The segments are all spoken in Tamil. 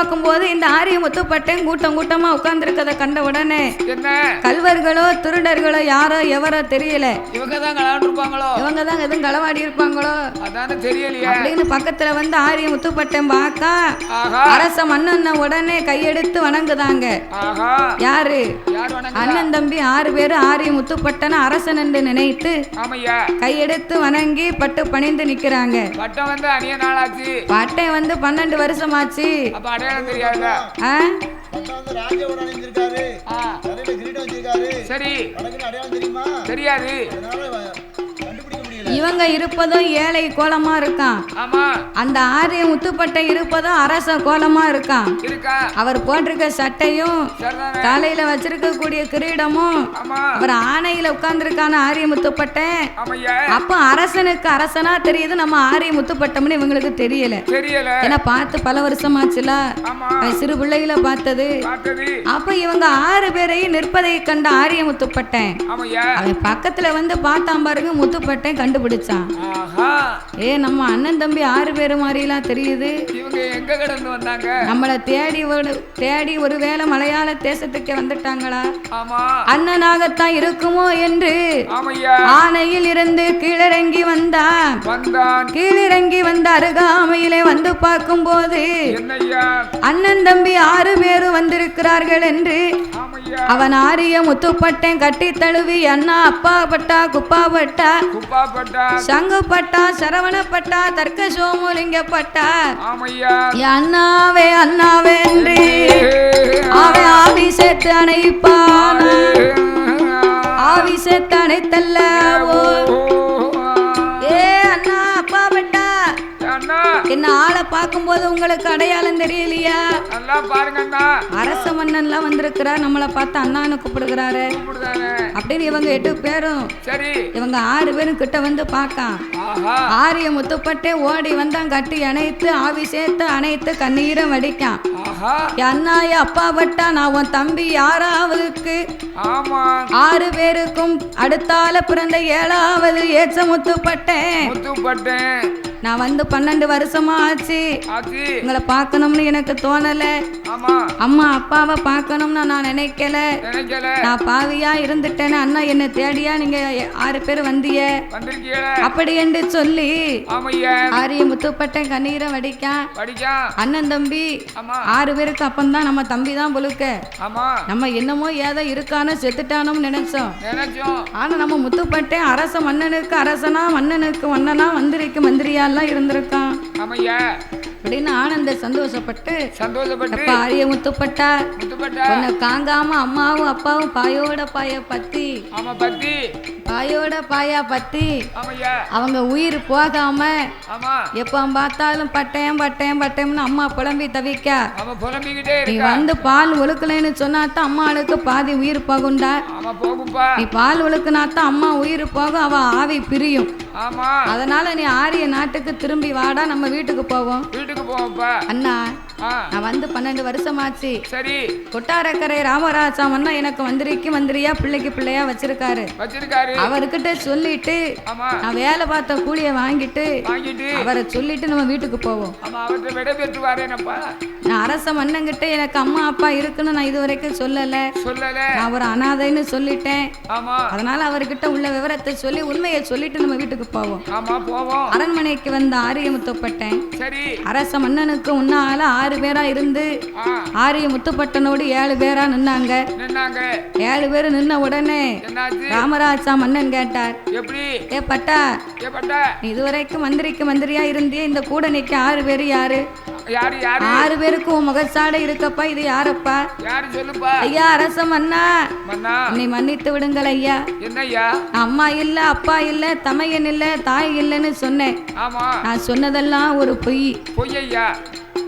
பார்க்கும்போது இந்த ஆரிய முத்துப்பட்டன் கூட்டம் கூட்டமா உட்கார்ந்துருக்கத கண்ட உடனே கல்வர்களோ திருடர்களோ யாரோ எவரோ தெரியல. இவங்க தான் இவங்க எதுவும் களவாடி இருப்பாங்களோ அப்படின்னு பக்கத்துல வந்து ஆரிய முத்துப்பட்டன் ஆஹா. அரச மன்னன் உடனே கையெடுத்து வணங்குதாங்க. யாரு? அண்ணன் தம்பி ஆறு பேர் ஆரிய முத்துப்பட்டனை அரசன் என்று நினைத்து கையெடுத்து வணங்கி பட்டு பணிந்து நிக்கிறாங்க. பட்டம் வந்து பட்டை வந்து பன்னெண்டு வருஷமாச்சு. அப்ப அடையாளம் வச்சிருக்காரு. சரி. வடக்குன்னு அடையாளம் தெரியுமா? தெரியாது. இவங்க இருப்பதும் ஏழை கோலமா இருக்கான். அந்த ஆரிய முத்துப்பட்டை இருப்பதும் அரச கோலமா இருக்கான். இருக்கா? அவர் போட்டிருக்க சட்டையும் தலையில வச்சிருக்க கூடிய கிரீடமும் அவர் ஆணையில உட்கார்ந்துருக்கான ஆரிய முத்துப்பட்டேன் ஆமையா. அப்போ அரசனுக்கு அரசனா தெரியுது நம்ம ஆரிய முத்துப்பட்டம்னு இவங்களுக்கு தெரியல. ஏன்னா பார்த்து பல அது சிறு பிள்ளைகளை பார்த்தது. அப்ப இவங்க ஆறு பேரையும் நிற்பதை கண்ட ஆரிய முத்துப்பட்டேன் அவன் பக்கத்துல வந்து பார்த்தான் பாருங்க முத்துப்பட்டேன் கண்டுபிடிச்சான் ஆஹா. ஏ நம்ம அண்ணன் தம்பி ஆறு பேரு மாதிரிலாம் தெரியுது. இவங்க எங்க கடந்து வந்தாங்க? நம்மளை தேடி ஒரு தேடி ஒருவேளை மலையாள தேசத்துக்கு வந்துட்டாங்களா? அண்ணனாகத்தான் இருக்குமோ என்று ஆனையில் இருந்து கீழிறங்கி வந்தான். கீழிறங்கி வந்த அருகாமையிலே வந்து பார்க்கும்போது என்னய்யா? அண்ணன் தம்பி ஆறு பேரும் வந்திருக்கிறார்கள் என்று அவன் ஆரிய முத்துப்பட்டேன் கட்டி தழுவி அண்ணா அப்பா பட்டா? குப்பா பட்டா. குப்பா பட்டா சங்குப்பட்டா சரவணப்பட்டா தர்க்க சோமுலிங்கப்பட்டா ஆமையா அண்ணாவே அண்ணாவே என்று அவன் ஆவி சேர்த்து அணைப்பான். ஆவி. சேர்த்து அணைத்தல்லவோ பார்க்கும்போது உங்களுக்கு அடையாளம் தெரியலையா? நல்லா பாருங்க அரச மன்னன்லாம் வந்திருக்கிறார் நம்மளை பார்த்து அண்ணான்னு கூப்பிடுகிறாரு. அப்படின்னு இவங்க எட்டு பேரும் இவங்க ஆறு பேரும் கிட்ட வந்து பார்க்கான். ஆஹா. ஆரிய முத்துப்பட்டே ஓடி வந்தான் கட்டி அணைத்து ஆவி சேர்த்து அணைத்து கண்ணீரம் வடிக்கான். ஆஹா. என் அண்ணா என் அப்பா பட்டா நான் உன் தம்பி யாராவதுக்கு? ஆறு பேருக்கும் அடுத்தால பிறந்த ஏழாவது ஏச்ச முத்துப்பட்டேன். நான் வந்து பன்னெண்டு வருஷமா ஆச்சு. உங்களை பார்க்கணும்னு எனக்கு தோணல. அம்மா அப்பாவை பார்க்கணும்னு நான் நினைக்கல. நான் பாவியா இருந்துட்டேன்னு அண்ணா என்னை தேடியா நீங்க ஆறு பேர் வந்திய அப்படி என்று சொல்லி ஆரிய முத்துப்பட்டேன் கண்ணீரை படிக்கா அண்ணன் தம்பி ஆறு பேருக்கு அப்பந்தான் நம்ம தம்பி தான் புழுக்க. நம்ம என்னமோ ஏதோ இருக்கானோ செத்துட்டானோன்னு நினைச்சோம். ஆனா நம்ம முத்துப்பட்டேன் அரச மன்னனுக்கு அரசனா மன்னனுக்கு மன்னனா மந்திரிக்கு மந்திரியாலாம் இருந்திருக்கான். ஆமையா? அப்படின்னு ஆனந்த சந்தோஷப்பட்டு சந்தோஷப்பட்டு ஆரிய முத்துப்பட்டா முத்துப்பட்டா உன்னை காங்காம அம்மாவும் அப்பாவும் பாயோட பாய பத்தி ஆமா பத்தி. பாயோட பாயா பத்தி. அவங்க உயிர் போகாம எப்போ பார்த்தாலும் பட்டயம் பட்டயம் பட்டயம்னு அம்மா புலம்பி தவிக்க. நீ வந்து பால் ஒழுக்கலைன்னு சொன்னாதான் அம்மாளுக்கு பாதி உயிர் போகும்டா. நீ பால் ஒழுக்குனாத்தான் அம்மா உயிர் போகும் அவ ஆவி பிரியும். அதனால நீ ஆரிய நாட்டுக்கு திரும்பி வாடா நம்ம வீட்டுக்கு போவோம். போவோம்ப்பா அண்ணா ஆ. நான் வந்து பன்னெண்டு வருஷமாச்சு. சரி. கொட்டாரக்கரை ராமராஜா அண்ணா எனக்கு மந்திரிக்கு மந்திரியா பிள்ளைக்கு பிள்ளையா வச்சிருக்காரு. வச்சிருக்காரு. அவர்கிட்ட சொல்லிட்டு நான் வேலை பார்த்த கூலிய வாங்கிட்டு அவரை சொல்லிட்டு நம்ம வீட்டுக்கு போவோம். நான் அரச மன்னங்கிட்ட எனக்கு அம்மா அப்பா இருக்குன்னு நான் இது வரைக்கும் சொல்லல. சொல்லல. நான் ஒரு அனாதைன்னு சொல்லிட்டேன். அதனால அவர்கிட்ட உள்ள விவரத்தை சொல்லி உண்மையை சொல்லிட்டு நம்ம வீட்டுக்கு போவோம். அரண்மனைக்கு வந்த ஆரிய முத்துப்பட்டேன் சரி. அரச மன்னனுக்கு முன்னால ஆறு பேரா இருந்து ஆரிய முத்துப்பட்டனோடு ஏழு பேரா நின்னாங்க. ஏழு பேர் நின்ன உடனே ராமராஜா மன்னன் கேட்டார். ஏ பட்டா இதுவரைக்கும் மந்திரிக்கு மந்திரியா இருந்தியே இந்த கூட நிக்க ஆறு பேர் யாரு? ஆறு பேருக்கு உன் முகச்சாடை இருக்கப்பா இது யாரப்பா? ஐயா அரச மன்னா. என்னை மன்னித்து விடுங்கள் ஐயா. அம்மா இல்ல அப்பா இல்ல தமையன் இல்ல தாய் இல்லைன்னு சொன்னேன். நான் சொன்னதெல்லாம் ஒரு பொய். பொய்யய்யா?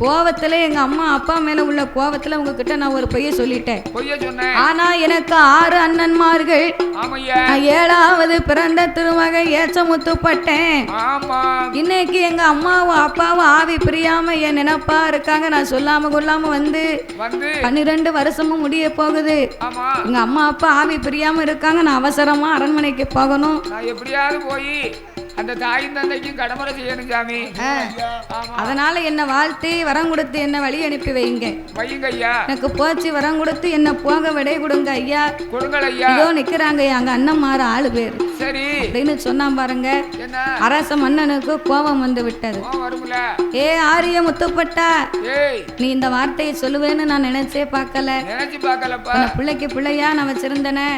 கோவத்துல எங்க அம்மா அப்பா மேல உள்ள கோவத்துல உங்ககிட்ட நான் ஒரு பொய்ய சொல்லிட்டேன். ஆனா எனக்கு ஆறு அண்ணன்மார்கள். ஏழாவது பிறந்த திருமகை ஏச்சமுத்துப்பட்டேன். ஆமா. இன்னைக்கு எங்க அம்மாவும் அப்பாவும் ஆவி பிரியாம என் நினைப்பா இருக்காங்க. நான் சொல்லாம கொள்ளாம வந்து பன்னிரெண்டு வருஷமும் முடிய போகுது. எங்க அம்மா அப்பா ஆவி பிரியாம இருக்காங்க. நான் அவசரமா அரண்மனைக்கு போகணும். எப்படியாவது போய் அந்த தாயும் தந்தைக்கும் கடமுறை செய்யணும் சாமி. அதனால என்ன வாழ்த்தி வரம் கொடுத்து என்ன வழி அனுப்பி வைங்க. வையுங்க ஐயா எனக்கு போச்சு வரம் கொடுத்து என்ன போக விடை கொடுங்க ஐயா. கொடுங்கள் ஐயா இதோ நிக்கிறாங்க அங்க அண்ணன் மாற ஆளு பேர். சரி. அப்படின்னு சொன்னா பாருங்க. என்ன? அரச மன்னனுக்கு கோபம் வந்து விட்டது. ஏ ஆரிய முத்துப்பட்டா. நீ இந்த வார்த்தையை சொல்லுவேன்னு நான் நினைச்சே பார்க்கல. நினைச்சு பார்க்கலப்பா. உன்னை பிள்ளைக்கு பிள்ளையா நான் வச்சிருந்தனே.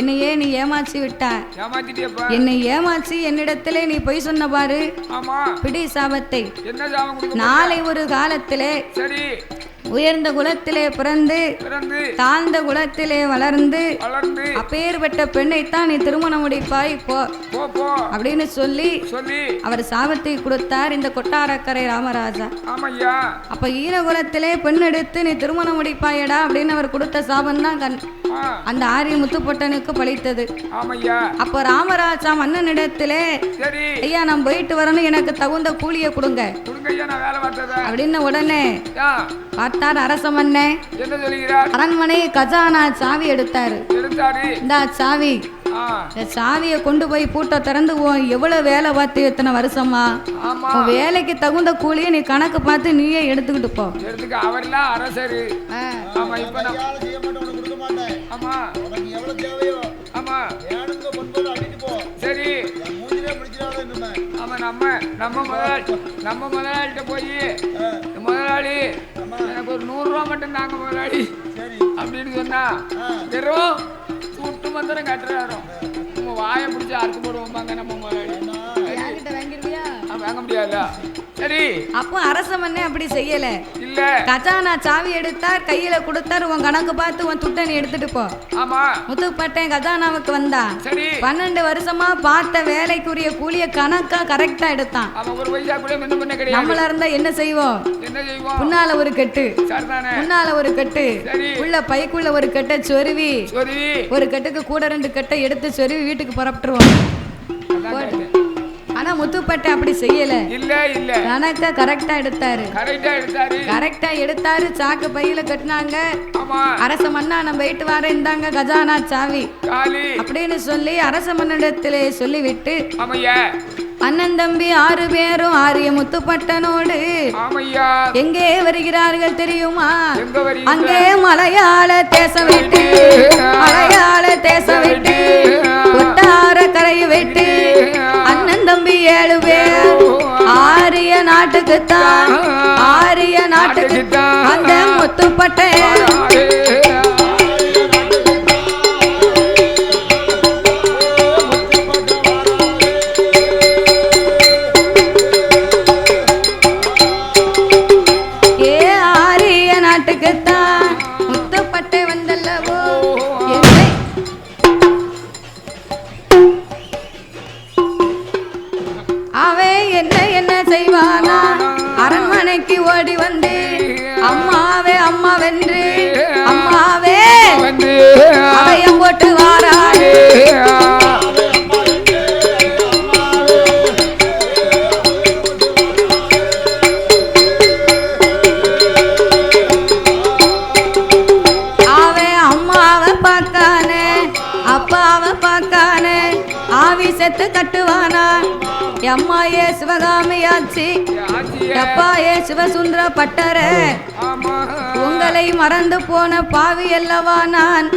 என்னையே நீ ஏமாற்றி விட்டா. என்னை ஏமாற்றி என்னிடத்திலே நீ பொய் சொன்ன பாரு. பிடி சாபத்தை. நாளை ஒரு காலத்திலே உயர்ந்த குலத்திலே பிறந்து தாழ்ந்த குலத்திலே வளர்ந்து அப்பேற்பட்ட பெண்ணைத்தான் நீ திருமணம் முடிப்பாய் போ. அப்படின்னு சொல்லி அவர் சாபத்தை கொடுத்தார் இந்த கொட்டாரக்கரை ராமராஜா. அப்ப ஈரகுலத்திலே பெண் எடுத்து நீ திருமணம் முடிப்பாயடா அப்படின்னு அவர் கொடுத்த சாபம் தான் கண் அந்த ஆரிய முத்துப்பட்டனுக்கு பலித்தது ஆமையா. அப்ப ராமராஜா மன்னனிடத்திலே ஐயா நான் போயிட்டு வரணும் எனக்கு தகுந்த கூலியை கொடுங்க. அப்படின்னு உடனே பார்த்தார் அரச மன்னன் அரண்மனை கஜானா சாவி எடுத்தாரு. இந்தா சாவி. சாவியை கொண்டு போய் பூட்டை திறந்து எவ்வளவு வேலை பார்த்து எத்தனை வருஷமா? வேலைக்கு தகுந்த கூலியை நீ கணக்கு பார்த்து நீயே எடுத்துக்கிட்டு போ. அவர்லாம் அரசரு. ஆமா இப்ப நான் கையால செய்ய மாட்டேன் உனக்கு கொடுக்க மாட்டேன். ஆமா. உனக்கு எவ்வளவு தேவையோ ஆமா. வேணுங்க பொன்போது அடிட்டு போ. சரி. ஆமா நம்ம நம்ம முதலாளி நம்ம முதலாளிகிட்ட போய் முதலாளி எனக்கு ஒரு நூறு ரூபா மட்டும் தாங்க முதலாளி. சரி. அப்படின்னு சொன்னா. வெறும் சுட்டு மந்திரம் கட்டுறாரோ. நம்ம வாயை பிடிச்சி அறுத்து போடுவோம்பாங்க நம்ம முதலாளி. வாங்க முடியாதுல்ல சரி. அப்போ அரச மன்னன் அப்படி செய்யல. இல்ல. கஜானா சாவி எடுத்தார் கையில கொடுத்தார் உன் கணக்கு பார்த்து உன் துட்டை நீ எடுத்துட்டு போ. ஆமா. முத்துப்பட்டேன் கஜானாவுக்கு வந்தா. சரி. பன்னெண்டு வருஷமா பார்த்த வேலைக்குரிய கூலிய கணக்கா கரெக்டா எடுத்தான். நம்மள இருந்தா என்ன செய்வோம் என்ன செய்வோம்? முன்னால ஒரு கட்டு. சரிதானே. முன்னால ஒரு கட்டு. சரி. உள்ள பைக்குள்ள ஒரு கட்டை சொருவி. சரி ஒரு கட்டுக்கு கூட ரெண்டு கட்டை எடுத்து சொருவி வீட்டுக்கு புறப்பட்டுருவோம். ஆனா முத்துப்பட்டை அப்படி செய்யல. இல்ல இல்ல. கணக்க கரெக்டா எடுத்தாரு. கரெக்டா எடுத்தாரு. கரெக்டா எடுத்தாரு. சாக்கு பையில கட்டினாங்க. அரச மன்னா நம்ம போயிட்டு வர இந்தாங்க கஜானா சாவி. அப்படின்னு சொல்லி அரச மன்னிடத்திலே சொல்லிவிட்டு அண்ணன் தம்பி ஆறு பேரும் ஆரிய முத்துப்பட்டனோடு எங்கே வருகிறார்கள் தெரியுமா? அங்கே மலையாள தேசம் விட்டு மலையாள தேசம் விட்டு கொட்டார கரையை விட்டு தம்பி ஏழு பேர் ஆரிய நாட்டுக்குத்தான் ஆரிய நாட்டுக்கு அந்த முத்துப்பட்டேன். ஆவி எம்மா கட்டுவானா சிவகாமி சிவகாமியாச்சி. ஆச்சியே ஏ சிவசுந்தர பட்டர. உங்களை மறந்து போன பாவி அல்லவா நான்?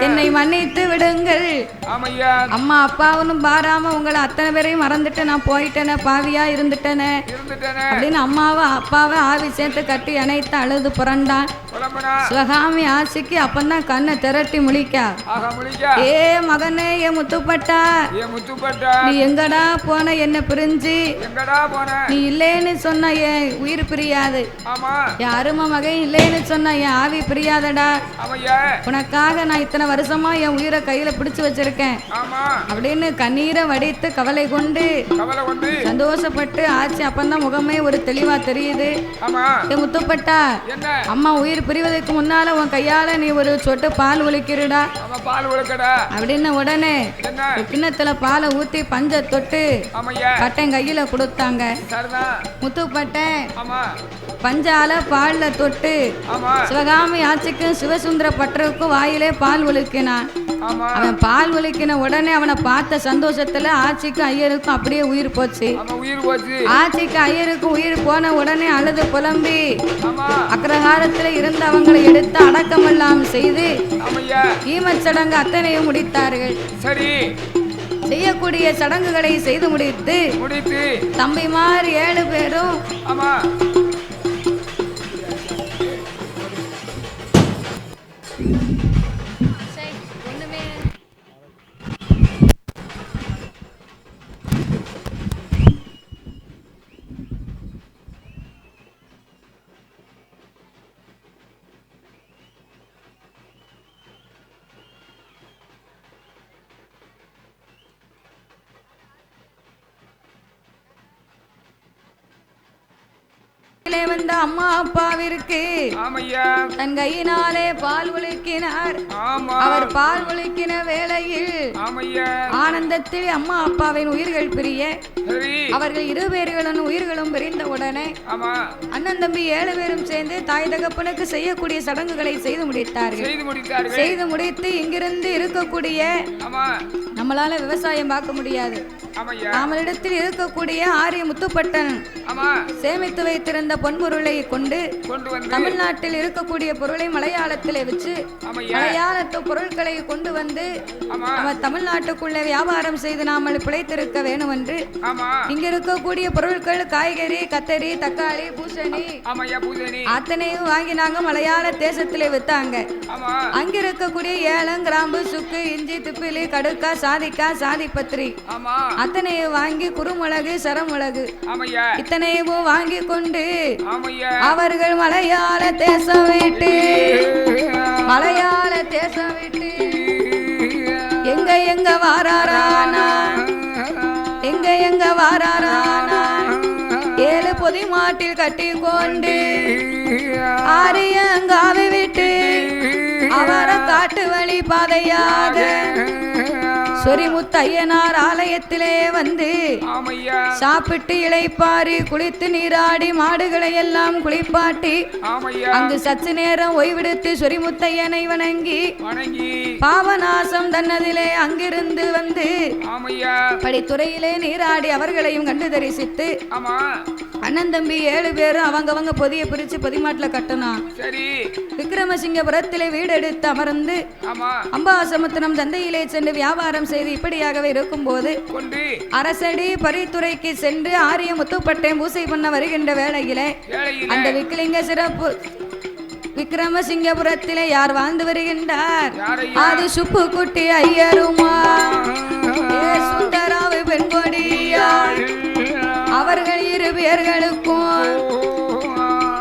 என்னை மன்னித்து விடுங்கள். அம்மா அப்பாவனும் பாராம உங்களை அத்தனை பேரையும் மறந்துட்டு நான் போயிட்டேனே பாவியா இருந்துட்டேனே? அப்படின்னு அம்மாவை அப்பாவை ஆவி சேர்த்து கட்டி அணைத்து அழுது புரண்டான். சிவகாமி ஆசைக்கு அப்பந்தான் கண்ணை திரட்டி முழிக்கா. ஏ மகனே ஏ முத்துப்பட்டா. நீ எங்கடா போன என்ன பிரிஞ்சு? நீ இல்லைன்னு சொன்ன என் உயிர் பிரியாது? என் அருமை மகன் இல்லைன்னு சொன்ன என் ஆவி பிரியாதடா? உனக்காக நான் இத்தனை வருஷமா என் உயிரை கையில பிடிச்சு வச்சிருக்கேன். அப்படின்னு கண்ணீரை வடித்து கவலை கொண்டு சந்தோஷப்பட்டு ஆச்சு அப்பந்தான் முகமே ஒரு தெளிவா தெரியுது. ஏ முத்துப்பட்டா அம்மா உயிர் பிரிவதற்கு முன்னால உன் கையால நீ ஒரு சொட்டு பால் உழுக்கடா அப்படின்னு உடனே கிண்ணத்துல பாலை ஊத்தி பஞ்ச தொட்டு பட்டன் கையில கொடுத்தாங்க. ஆமா. பஞ்சால பால்ல தொட்டு சிவகாமி ஆட்சிக்கும் சிவசுந்தர பட்டருக்கும் வாயிலே பால் ஒழுக்கினான் அவன் பால் ஒலிக்கின உடனே அவனை பார்த்த சந்தோஷத்துல ஆட்சிக்கும் ஐயருக்கும் அப்படியே உயிர் போச்சு. ஆட்சிக்கு ஐயருக்கும் உயிர் போன உடனே அழுது புலம்பி. அக்ரஹாரத்துல இருந்து அவங்களை எடுத்து அடக்கமெல்லாம் செய்து ஆமையா. ஈமச் சடங்கு அத்தனையும் முடித்தார்கள். சரி. செய்யக்கூடிய சடங்குகளை செய்து முடித்து முடித்து. தம்பிமார் ஏழு பேரும் கீழே வந்த அம்மா அப்பாவிற்கு தன் கையினாலே பால் ஒழுக்கினார். அவர் பால் ஒழுக்கின வேளையில் ஆனந்தத்தில் அம்மா அப்பாவின் உயிர்கள் பிரிய அவர்கள் இரு பேர்களின் உயிர்களும் பிரிந்த உடனே அண்ணன் தம்பி ஏழு பேரும் சேர்ந்து தாய் தகப்பனுக்கு செய்யக்கூடிய சடங்குகளை செய்து முடித்தார்கள். செய்து முடித்து இங்கிருந்து இருக்கக்கூடிய நம்மளால விவசாயம் பார்க்க முடியாது. நம்மளிடத்தில் இருக்கக்கூடிய ஆரிய முத்துப்பட்டன் சேமித்து வைத்திருந்த பொன்பொருளை கொண்டு தமிழ்நாட்டில் இருக்கக்கூடிய பொருளை மலையாளத்திலே வச்சு மலையாளத்து பொருட்களை கொண்டு வந்து நம்ம தமிழ்நாட்டுக்குள்ளே வியாபாரம் செய்து நாமல் பிழைத்திருக்க வேணும் என்று இங்க இருக்கக்கூடிய பொருட்கள் காய்கறி கத்தரி தக்காளி பூசணி. அத்தனையும் வாங்கி நாங்க மலையாள தேசத்திலே வித்தாங்க. அங்க இருக்கக்கூடிய ஏலம் கிராம்பு சுக்கு இஞ்சி திப்பிலி கடுக்கா சாதிக்கா சாதிப்பத்திரி. ஆமா. அத்தனையும் வாங்கி குறுமிளகு சரமிளகு. இத்தனையும் வாங்கி கொண்டு அவர்கள் மலையாள தேசம் விட்டு மலையாள தேசம் விட்டு எங்க எங்க வாராரானா? எங்க எங்க ஏழு பொதி மாட்டில் கட்டி கொண்டு ஆரியங்காவை விட்டு அவர காட்டு வழி பாதையாக சொரிமுத்தையனார் ஆலயத்திலே வந்து சாப்பிட்டு இளைப்பாரி குளித்து நீராடி மாடுகளை எல்லாம் குளிப்பாட்டி அங்கு சற்று நேரம் ஓய்வெடுத்து சொரிமுத்தையனை வணங்கி பாவநாசம் தன்னதிலே அங்கிருந்து வந்து படித்துறையிலே நீராடி அவர்களையும் கண்டு தரிசித்து அண்ணன் தம்பி ஏழு பேரும் அவங்கவங்க பொதிய பிரிச்சு பொதிமாட்டுல கட்டணும். சரி. விக்ரமசிங்கபுரத்திலே வீடு எடுத்து அமர்ந்து அம்பாசமுத்திரம் சந்தையிலே சென்று வியாபாரம் செய்து இப்படியாகவே இருக்கும்போது கொண்டு. அரசடி பரித்துறைக்கு சென்று ஆரிய முத்துப்பட்டை பூசை பண்ண வருகின்ற வேளையிலே அந்த விக்கிலிங்க சிறப்பு விக்ரமசிங்கபுரத்திலே யார் வாழ்ந்து வருகின்றார்? அது சுப்பு குட்டி ஐயருமா. சுந்தராவு பெண்கொடியாள் அவர்கள் இரு பேர்களுக்கும்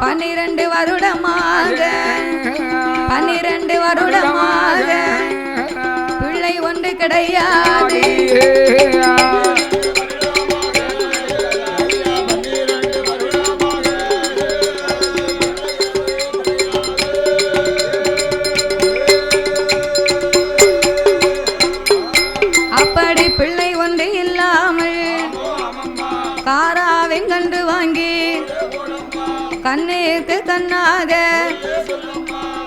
பன்னிரண்டு வருடமாக பன்னிரண்டு வருடமாக பிள்ளை ஒன்று கிடையாது.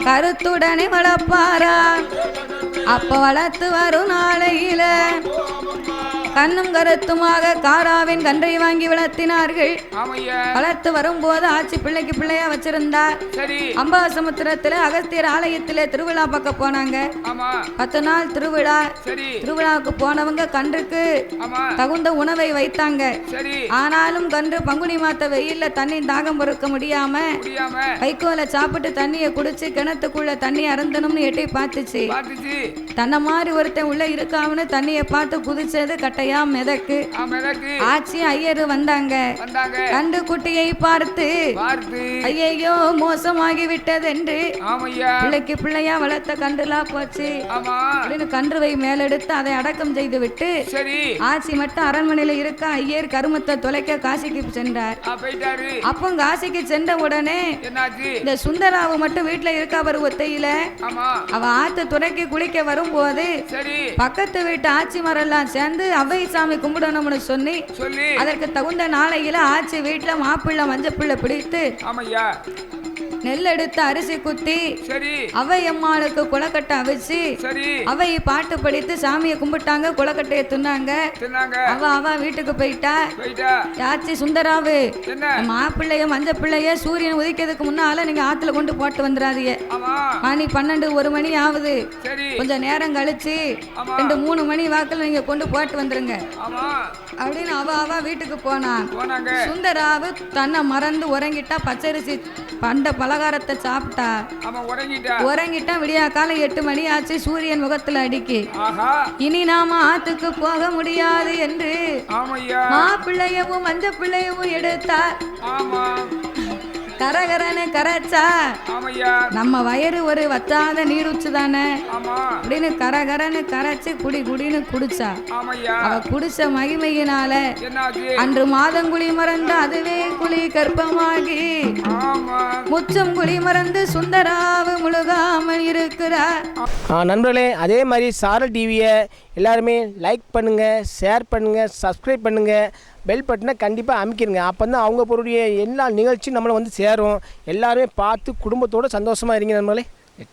கருத்துடனே வளர்ப்பாரா அப்ப வளர்த்து வரும் நாளையில கண்ணும் கருத்துமாக காராவின் கன்றை வாங்கி வளர்த்தினார்கள். வளர்த்து வரும்போது ஆட்சி பிள்ளைக்கு பிள்ளையா வச்சிருந்தா சரி. அம்பாசமுத்திரத்துல அகஸ்தியர் ஆலயத்திலே திருவிழா பார்க்க போனாங்க. பத்து நாள் திருவிழா. திருவிழாவுக்கு போனவங்க கன்றுக்கு தகுந்த உணவை வைத்தாங்க. ஆனாலும் கன்று பங்குனி மாத்த வெயில்ல தண்ணி தாகம் பொறுக்க முடியாம வைக்கோல சாப்பிட்டு தண்ணியை குடிச்சு கிணத்துக்குள்ள தண்ணி அருந்தணும்னு எட்டி பார்த்துச்சு. தன்னை மாதிரி ஒருத்தன் உள்ள இருக்காமனு தண்ணியை பார்த்து குதிச்சது கட்டையா மிதக்கு. ஆச்சி ஐயரு வந்தாங்க. கண்டு குட்டியை பார்த்து ஐயையோ மோசமாகி விட்டதென்று ஆமையா. பிள்ளைக்கு பிள்ளையா வளர்த்த கன்றுலா போச்சு. அப்படின்னு கன்றுவை மேலெடுத்து அதை அடக்கம் செய்து விட்டு ஆச்சி மட்டும் அரண்மனையில இருக்க ஐயர் கருமத்தை தொலைக்க காசிக்கு சென்றார். அப்போ காசிக்கு சென்ற உடனே இந்த சுந்தராவு மட்டும் வீட்டுல இருக்கா பாரு ஒத்தையில. அவ ஆத்து துறைக்கு குளிக்க வரும்போது பக்கத்து வீட்டு ஆச்சி மரெல்லாம் சேர்ந்து அவை சாமி கும்பிடணும்னு சொல்லி சொல்லி. அதற்கு தகுந்த நாளையில ஆச்சி வீட்டுல மாப்பிள்ளை மஞ்சப்பிள்ளை பிடித்து ஆமையா. நெல் எடுத்து அரிசி குத்தி சரி. அவையம்மாளுக்கு குளக்கட்டை அவிச்சு சரி. அவை பாட்டு படித்து சாமியை கும்பிட்டாங்க குளக்கட்டையை தின்னாங்க. அவ அவ வீட்டுக்கு போயிட்டா. யாச்சி சுந்தராவு மாப்பிள்ளைய மஞ்ச பிள்ளைய சூரியன் உதிக்கிறதுக்கு முன்னால நீங்க ஆத்துல கொண்டு போட்டு வந்துடாதீங்க மணி பன்னெண்டு ஒரு மணி ஆகுது. சரி. கொஞ்சம் நேரம் கழிச்சு. ரெண்டு மூணு மணி வாக்குல நீங்க கொண்டு போட்டு வந்துருங்க. அப்படின்னு அவ அவ வீட்டுக்கு போனான் சுந்தராவு தன்னை மறந்து உறங்கிட்டா பச்சரிசி பண்ட பலகாரத்தை சாப்பிட்டா. உறங்கிட்டா. விடியா காலம் எட்டு மணி ஆச்சு சூரியன் முகத்துல அடிக்கி. இனி நாம ஆத்துக்கு போக முடியாது என்று மாப்பிள்ளையவும் மஞ்ச பிள்ளையவும் எடுத்தா ஆமா. கரகரன்னு கரைச்சா. நம்ம வயிறு ஒரு வத்தாத நீருச்சு தானே? ஆமா. அப்படின்னு கரகரன்னு கரைச்சு குடி குடின்னு குடிச்சா. அவ குடிச்ச மகிமையினால அன்று மாதங்குழி மறந்து அதுவே குழி கர்ப்பமாகி ஆமா. முச்சம் குழி மறந்து சுந்தராவு முழுகாமல் இருக்கிறார். ஆ, நண்பர்களே அதே மாதிரி சாரல் டிவியை எல்லாருமே லைக் பண்ணுங்கள் ஷேர் பண்ணுங்கள் சப்ஸ்கிரைப் பண்ணுங்கள் பெல் பட்டனை கண்டிப்பாக அமைக்கிருங்க. அப்போ தான் அவங்க பொருடைய எல்லா நிகழ்ச்சியும் நம்மளை வந்து சேரும். எல்லாருமே பார்த்து குடும்பத்தோடு சந்தோஷமாக இருங்க நம்மளே